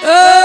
Oh!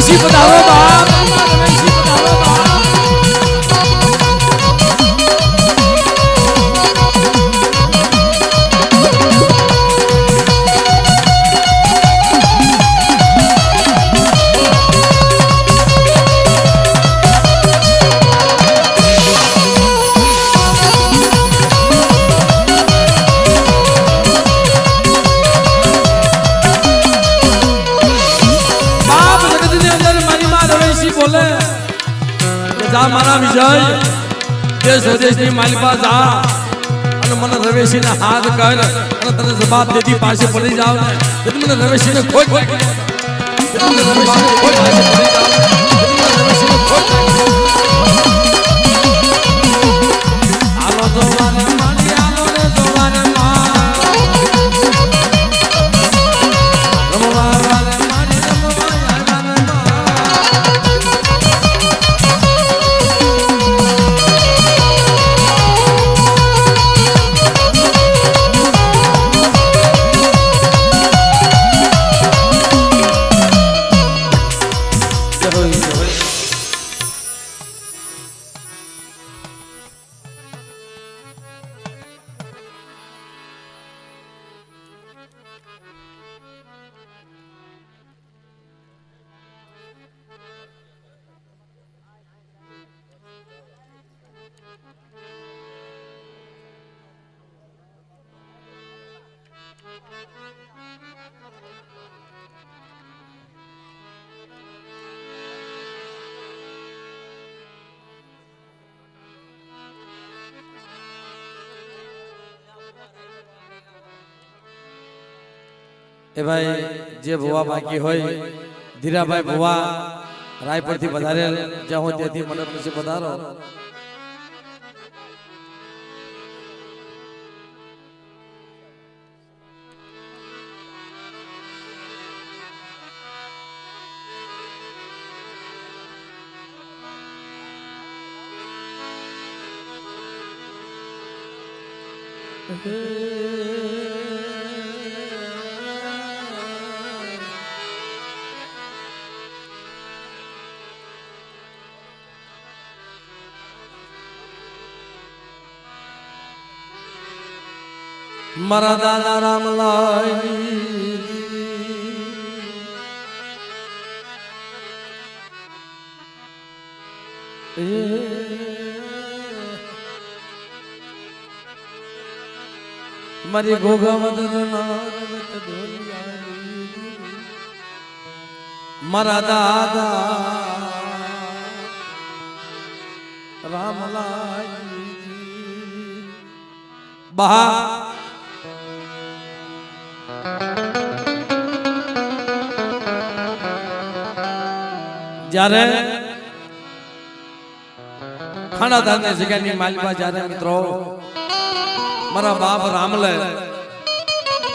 媳妇到了 જા, મારા વિજય. દેશ વિદેશની માલિકા જા. અને મને રવેશીને હાથ કર. અને તને જવાબ દેતી પાસે પડી જાવ ને. તેથી મને રવેશીને ખોટ. રવેશીને પાસે પડી જાવ એ ભાઈ જે ભુવા બાકી હોય ધીરાભાઈ ભુવા રાયપુરથી વધારે જ્યાં હોય ત્યાંથી મને પછી પધારો મારા દાદા રામલાલ મારી ગોગા મારા દાદા રામલાલ બહા જ્યારે ખાણાદારની જગ્યાની માલિકા જ્યારે મિત્રો, મારા બાપ રામલે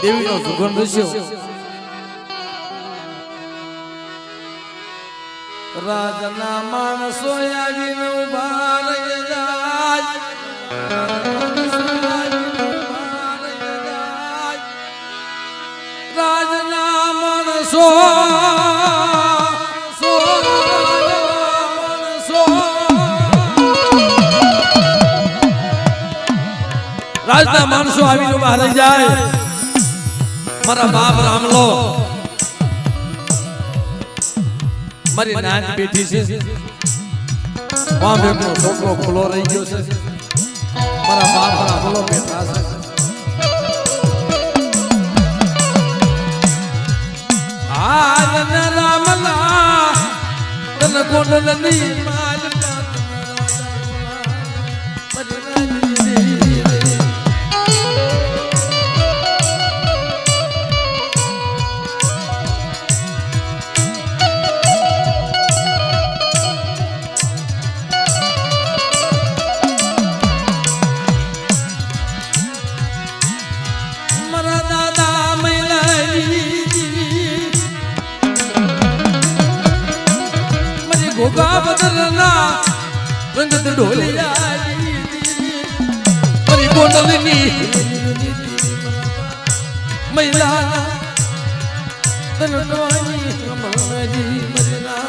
દેવીનો સુગંધ રસ્યો રાજના માણસો આવીને ઊભા રાજના માણસો રાજના માણસો આવીને ઊભા રહી જાય. મારા બાપ રામલો. મારી નાની બેઠી છે. એકનો છોકરો ખુલ્લો રહી ગયો છે. મારા બાપ રામલો બેઠા છે. આ રામલા, તન કોડલની માલકા મહિલા તનવાની રમણજી મજરાજ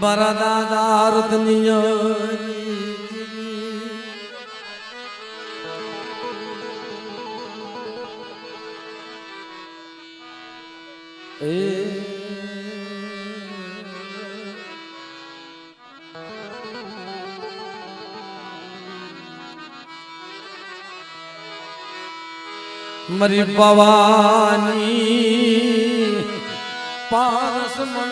બરા દાદા રતનિય મરી પવાની પારસ મણી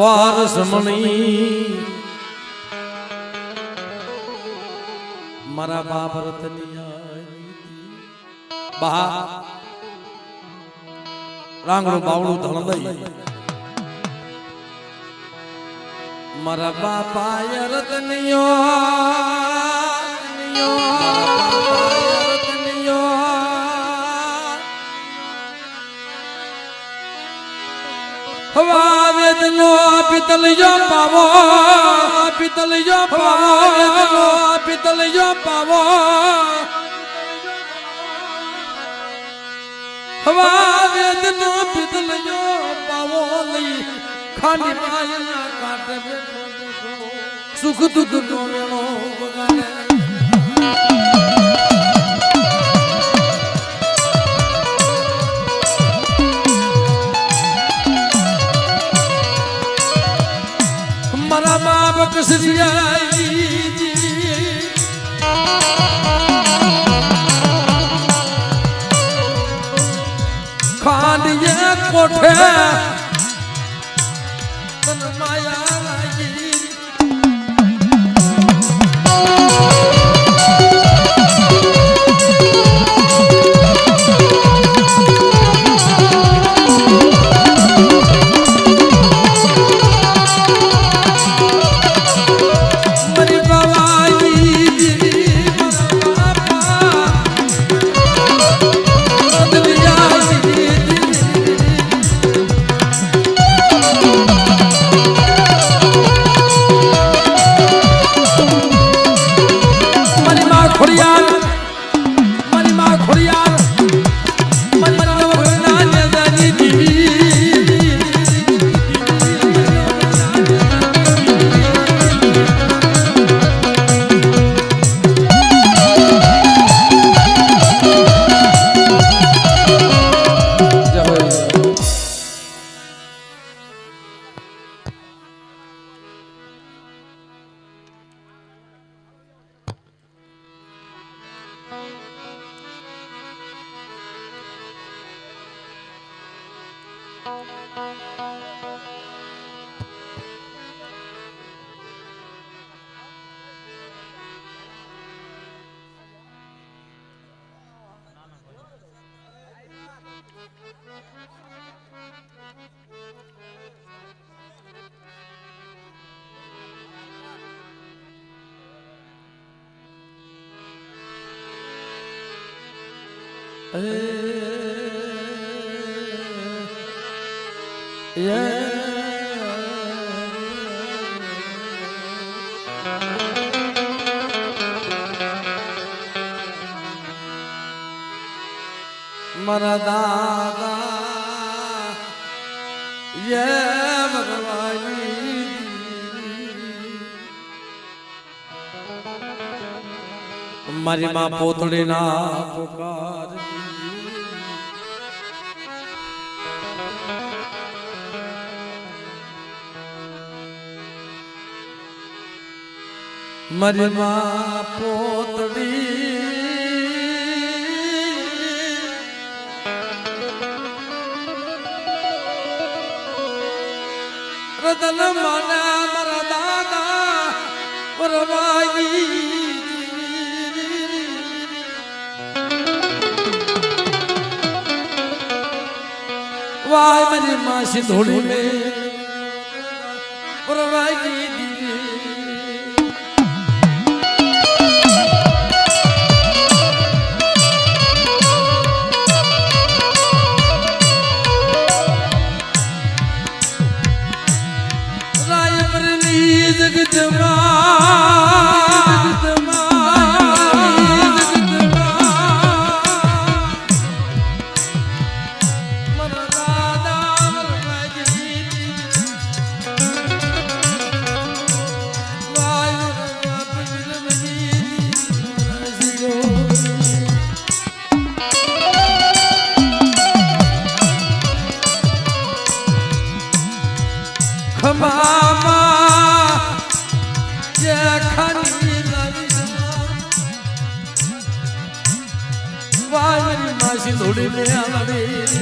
પારસ મણી. મારા બાપ રતની બા. રાંગડું બાવડું ધણ લઈ મારા બાપા રતનિયો વેદનો પિતલિયો પાવો. પિતલિયો પાવો. વેદનો પિતલિયો પાવો. હવા વેદનો પિતલિયો પાવો લઈ ખાલી પાયના કાટે સુખ દુઃખ નો વેળો મારા દાદા યે મારી માં પોતળી ના પુકાર. મારી માં પોતળી. રતન માના માસી ધોળી મે પરવાઈ દીદી રાયપુરની melody